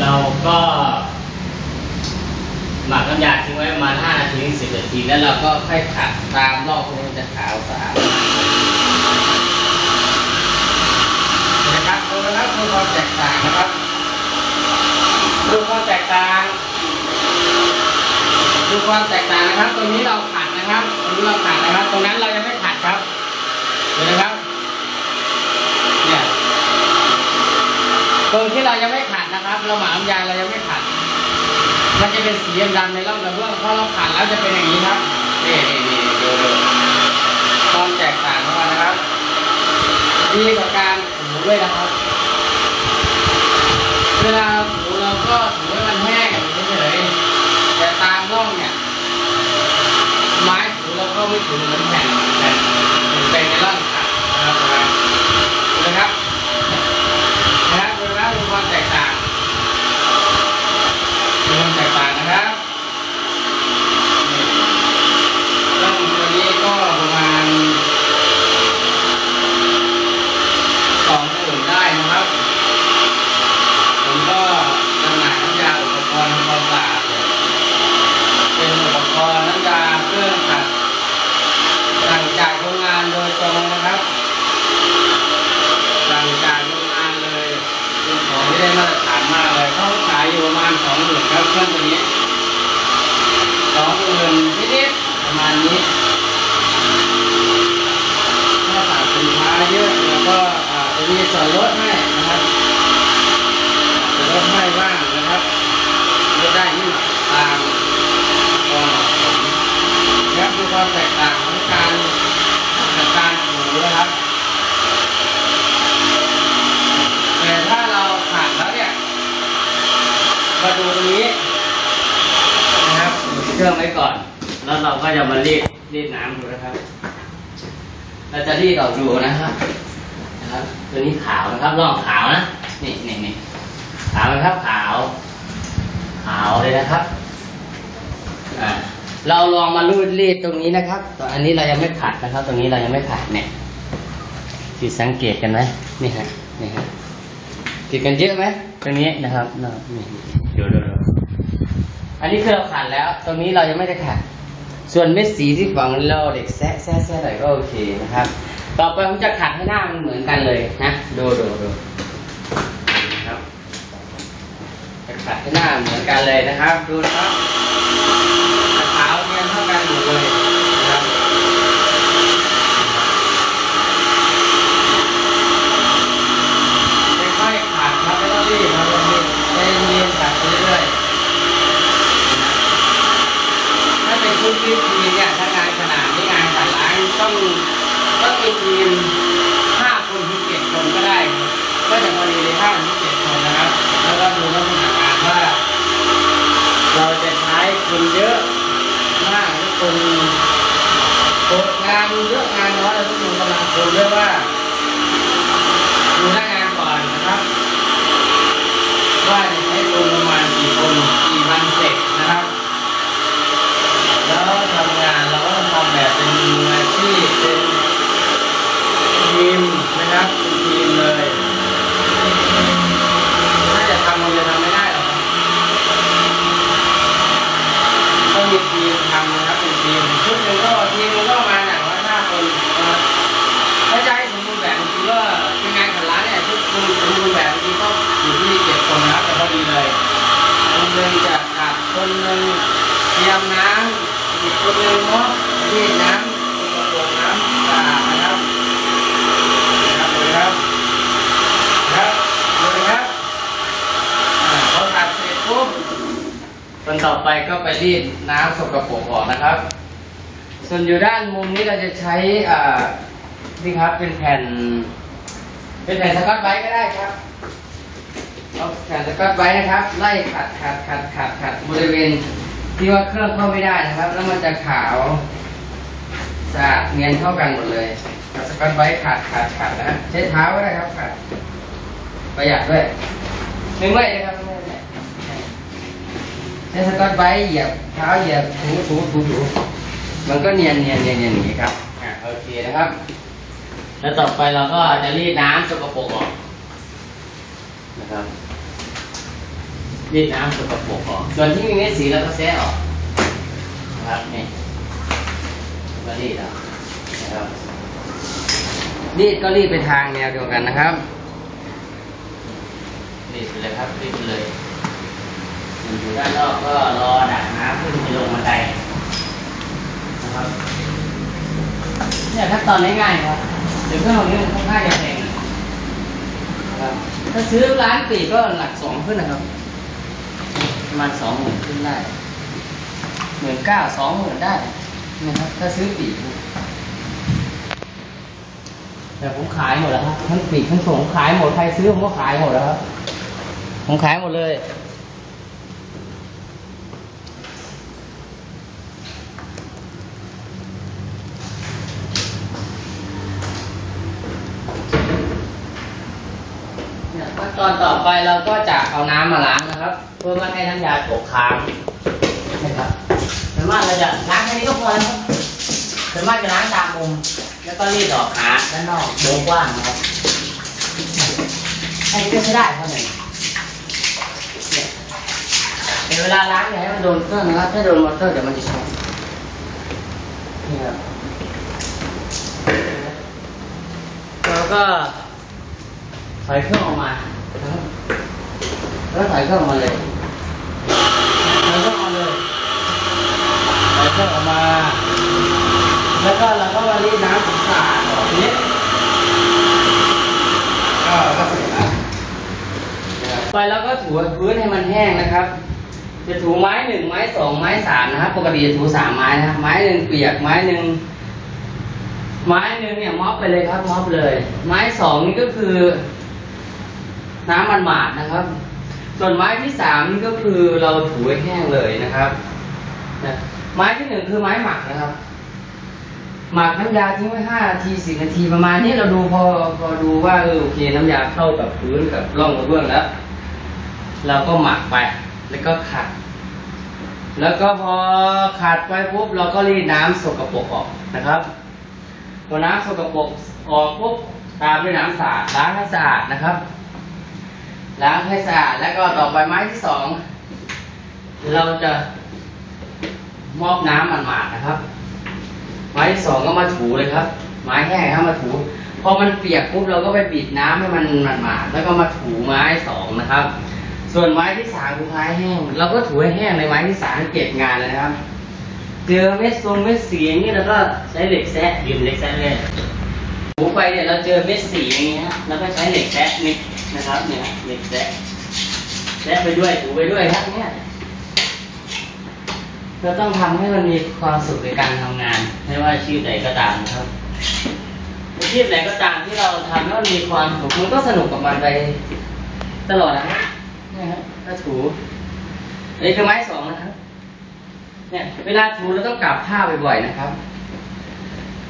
เราก็ หมักน้ำยาทิ้งไว้ประมาณ5นาทีถึง10นาที แล้วเราก็ค่อยขัดตามรอบพวกนี้มันจะขาวสะอาดนะครับดูนะครับดูความแตกต่างนะครับดูความแตกต่างดูความแตกต่างนะครับ ตรงนี้เราขัดนะครับตรงนี้เราขัดนะครับ ตรงนั้นเรายังไม่ขัดครับเห็นไหมครับ เนี่ย ตรงที่เรายังไม่ขัดนะครับเราหมาน้ำยาเรายังไม่ขัด มันจะเป็นสีดำๆในร่องกระเบื้องพอเราขัดแล้วจะเป็นอย่างนี้ครับนี่นี่นี่ดูดูความแตกต่างของมันนะครับดีกว่าการถูด้วยนะครับ เวลาถูเราก็ถูให้มันแห้งเฉยๆแต่ตามร่องเนี่ย ไม้ถูเราก็ไม่ถูเหมือนแผ่นในร่องขัดนะครับนะครับนะครับดูนะดูความแตกต่างดูความแตกต่างนะครับนี่ร่องตัวนี้ก็ประมาณ สองหมื่นได้นะครับ ผมก็จำหน่ายน้ำยาอุปกรณ์ทำความสะอาดเนี่ยเป็นอุปกรณ์น้ำยาเครื่องขัดสั่งจากโรงงานโดยตรงนะครับสั่งจากโรงงานเลยเป็นของที่ได้มาตรฐานมากเลยเขาขายอยู่ประมาณสองหมื่นครับเครื่องตัวนี้สองหมื่นนิดๆประมาณนี้ถ้าสั่งสินค้าเยอะแล้วก็อา จะมีส่วนลดให้นะครับจะลดให้บ้างนะครับลดได้นิดหน่ตามความเหมาะสมนะครับดูความแตกต่างของการจากการถูนะครับ แต่ถ้าเราผ่านแล้วเนี่ยมาดูตรงนี้นะครับเครื่องไว้ก่อน แล้วเราก็จะมารีดรีดน้ำดูนะครับเราจะรีดออกดูนะครับ ตัวนี้ขาวนะครับร่องขาวนะนี่นี่นี่ขาวไหมครับขาว ขาวเลยนะครับอ่าเราลองมารูดรีดตรงนี้นะครับตอนอันนี้เรายังไม่ขัดนะครับ ตรงนี้เรายังไม่ขัดเนี่ยผิดสังเกตกันไหมนี่ฮะนี่ฮะผิดกันเยอะไหมตรงนี้นะครับนี่เดี๋ยวเดี๋ยวเดี๋ยวอันนี้คือเราขัดแล้ว ตรงนี้เรายังไม่ได้ขัด ส่วนเม็ดสีที่ฝังเราเด็กแซะแซะแซะหน่อยก็โอเคนะครับ ต่อไปผมจะขัดให้หน้ามันเหมือนกันเลยนะดูดูดูครับจะขัดให้หน้าเหมือนกันเลยนะครับ ดูนะครับขาวเนียนเท่ากันหมดเลยนะครับค่อยๆขัดครับไม่ต้องรีบครับไม่ต้องรีบใจเย็นๆขัดไปเรื่อยๆถ้าเป็นชุดที่ทีมเนี่ยถ้างานขนาดนี้งานขัดล้างต้องต้องมีทีมห้าคนถึงเจ็ดคนก็ได้ครับก็จะพอดีเลยห้าถึงเจ็ดคนนะครับ แล้วก็ดูลักษณะงานว่า เราจะใช้คนเยอะ มากหรือคนโคตงานเยอะงานน้อยเราต้องดูกำลังคนด้วยว่าดูหน้างานก่อนนะครับว่าจะใช้คนประมาณกี่คนกี่วันเสร็จนะครับ แล้วทำงานเราก็ต้องทำแบบเป็นมืออาชีพเป็นทีมนะครับเป็นทีมเลย ถ้าจะทำมันจะทำไม่ได้หรอกครับต้องมีทีมทำนะครับเป็นทีมชุดหนึ่งก็ทีมหนึงก็ประมาณอย่างน้อยห้าคนนะครับถ้าจะให้สมบูรณ์แบบจริงๆก็เป็นงานขันร้านเนี่ยชุดหนึ่งสมบูรณ์แบบจริงๆก็อยู่ที่เจ็ดคนนะครับแต่พอดีเลยคนหนึ่งจะขาดคนหนึ่ง เตรียมน้ำอีกคนหนึ่งเนาะรีดน้ำกระโปรงน้ำสะอานะครับนะครับเลยครับครับเลยครับอ่าพอตัดเสร็จปุ๊บคนต่อไปก็ไปรีดน้ำสกปรกออกนะครับ ส่วนอยู่ด้านมุมนี้เราจะใช้อ่านี่ครับเป็นแผ่น เป็นแผ่นสกอตไบรท์ก็ได้ครับเอาแผ่นสกอตไบรท์นะครับ ไล่ขัดขัดขัดขัดขัดบริเวณ ที่ว่าเครื่องเข้าไม่ได้นะครับ แล้วมันจะขาวสะอาดเนียนเท่ากันหมดเลยขัดสกอตไบรท์ขัดขัดขัดนะใช้เท้าก็ได้ครับขัดประหยัดด้วยไม่ไหวนะครับใช้สกอตไบรท์เหยียบเท้าเหยียบถูถูถูถูมันก็เนียนเนียนเนียนเนียนอย่างนี้ครับอะโอเคนะครับ แล้วต่อไปเราก็จะรีดน้ำสกปรกออกนะครับ รีดน้ำสกปรกออก ส่วนที่มีเม็ดสีเราก็แซะออกนะครับนี่ก็รีดออกนะครับรีดก็รีดไปทางแนวเดียวกันนะครับรีดไปเลยครับรีดไปเลยอยู่ด้านนอกก็รอดักน้ำขึ้นไปลงบันไดนะครับเนี่ยขั้นตอนง่ายๆครับเดี๋ยวเครื่องนี้มันค่อนข้างจะแพงนะครับถ้าซื้อร้านปีก็หลักสองขึ้นนะครับ ประมาณสองหมื่นขึ้นได้หมื่นเก้าสองหมื่นได้นะครับถ้าซื้อปีกแต่ผมขายหมดแล้วครับทั้งปีกทั้งส่งขายหมดใครซื้อผมก็ขายหมดแล้วครับผมขายหมดเลยเนี่ยขั้นตอนต่อไปเราก็จะเอาน้ำมาล้างนะครับ เพื่อไม่ให้น้ำยาตกค้างนะครับส่วนมากเราจะล้างแค่นี้ก็พอแล้วครับส่วนมากจะล้างตามมุมแล้วก็รีดออกหาด้านนอกโบกว้างนะครับอันนี้ก็ใช้ได้เท่านั้นเนี่ยแต่เวลาล้างอย่าให้มันโดนเครื่องนะครับถ้าโดนมอเตอร์เดี๋ยวมันจะช็อตนี่ครับแล้วก็ถอยเครื่องออกมานะครับ แล้วถอยเครื่องออกมาเลยถอยเครื่องออกมาเลยถอยเครื่องออกมา แล้วก็เราก็มารีดน้ำสะอาดออกนี้ก็ก็เสร็จแล้วนะครับไปแล้วก็ถูพื้นให้มันแห้งนะครับ จะถูไม้หนึ่งไม้สองไม้สามนะครับ ปกติจะถูสามไม้นะครับ ไม้หนึ่งเปียกไม้หนึ่งไม้หนึ่งเนี่ยม็อบไปเลยครับม็อบเลย ไม้สองนี่ก็คือ น้ำมันหมาดนะครับ ส่วนไม้ที่สามนี่ก็คือเราถูให้แห้งเลยนะครับนะไม้ที่หนึ่งคือไม้หมักนะครับ หมักน้ำยาทิ้งไว้ห้านาทีสิบนาทีประมาณนี้เราดูพอพอดูว่าเออโอเคน้ำยาเข้ากับพื้นกับร่องกระเบื้องแล้วเราก็หมักไป แล้วก็ขัด แล้วก็พอขัดไปปุ๊บเราก็รีดน้ำสกปรกออกนะครับพอน้ำสกปรกออกปุ๊บตามด้วยน้ำสะอาดล้างให้สะอาดนะครับ ล้างให้สะอาดแล้วก็ต่อไปไม้ที่สองเราจะมอบน้ำมันหมาดๆนะครับ ไม้ที่สองก็มาถูเลยครับ ไม้แห้งครับมาถูพอมันเปียกปุ๊บเราก็ไปบิดน้ำให้มันหมาดๆแล้วก็มาถูไม้สองนะครับ ส่วนไม้ที่สามคือไม้แห้งเราก็ถูให้แห้งในไม้ที่สามเก็บงานเลยนะครับเจอเม็ดทรงเม็ดสีอย่างนี้เราก็ใช้เหล็กแซะยืมเหล็กแซะเลย ถูไปเนี่ยเราเจอเม็ดสีอย่างเงี้ยเราก็ใช้เหล็กแซะนิดนะครับเนี่ยเหล็กแซะแซะไปด้วยถูไปด้วยครับเนี่ยเราต้องทำให้มันมีความสุขในการทำงาน ไม่ว่าอาชีพไหนก็ตามครับอาชีพไหนก็ตามที่เราทำแล้วมีความสุขมันก็สนุกกับมันไปตลอดนะครับนี่ครับถ้าถูนนี้คือไม้สองนะครับเนี่ยเวลาถูเราต้องกลับผ้าบ่อยๆนะครับ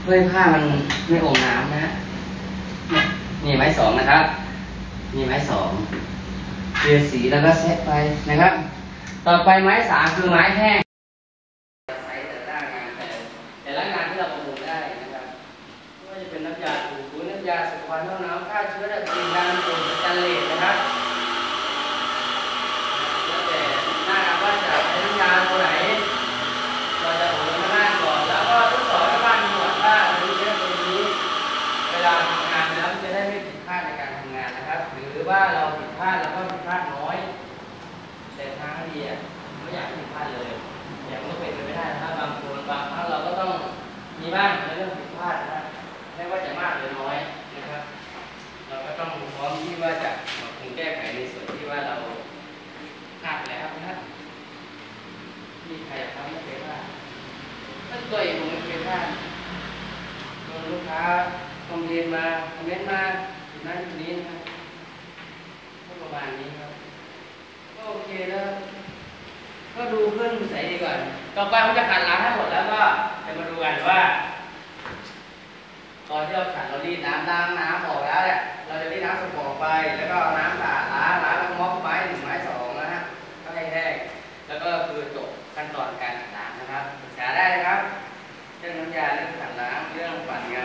เพื่อให้ผ้ามันไม่อมน้ำนะฮะนี่ไม้สองนะครับนี่ไม้สองเรียสีแล้วก็เซตไปนะครับ ต่อไปไม้สามคือไม้แห้งแต่ละงานที่เราประมูลได้นะครับไม่ว่าจะเป็นน้ำยาถูพื้นน้ำยาสควานห้องน้ำ ว่าเราผิดพลาดแล้วก็ผิดพลาดน้อย แต่ทางดีอะไม่อยากให้ผิดพลาดเลย อย่างนก็เป็นไปไม่ได้นะครับบางคนบางครั้งเราก็ต้องมีบ้างในเรื่องผิดพลาดนะไม่ว่าจะมากหรือน้อยนะครับ เราก็ต้องพร้อมที่ว่าจะปรับปรุงแก้ไขในส่วนที่ว่าเราพลาดแล้วนะมีใครอยากทำไม่เคยพลาดถ้าตัวเองผมไม่เคยพลาดโดนลูกค้าคอมเมนต์มาคอมเมนต์มาจุดนั้นจุดนี้นะครับ มาณนี้ครับก็โอเคแล้ว ก็ดูเพื่อนใส่ดีก่อน ต่อไปผมจะขัดล้างให้หมดแล้วก็จะมาดูกันว่าตอนที่เราขัดเรารีดน้ำล้างน้ำออกแล้วเนี่ยเราจะรีดน้ำสกปรกออกไป แล้วก็น้ำสะอาดล้างล้างแล้วก็อบไม้หนึ่งไม้สองนะฮะก็ให้แห้งแล้วก็คือจบขั้นตอนการขัดล้างนะครับปรึกษาได้นะครับ เรื่องน้ำยาเรื่องขัดล้างเรื่องปัดเงา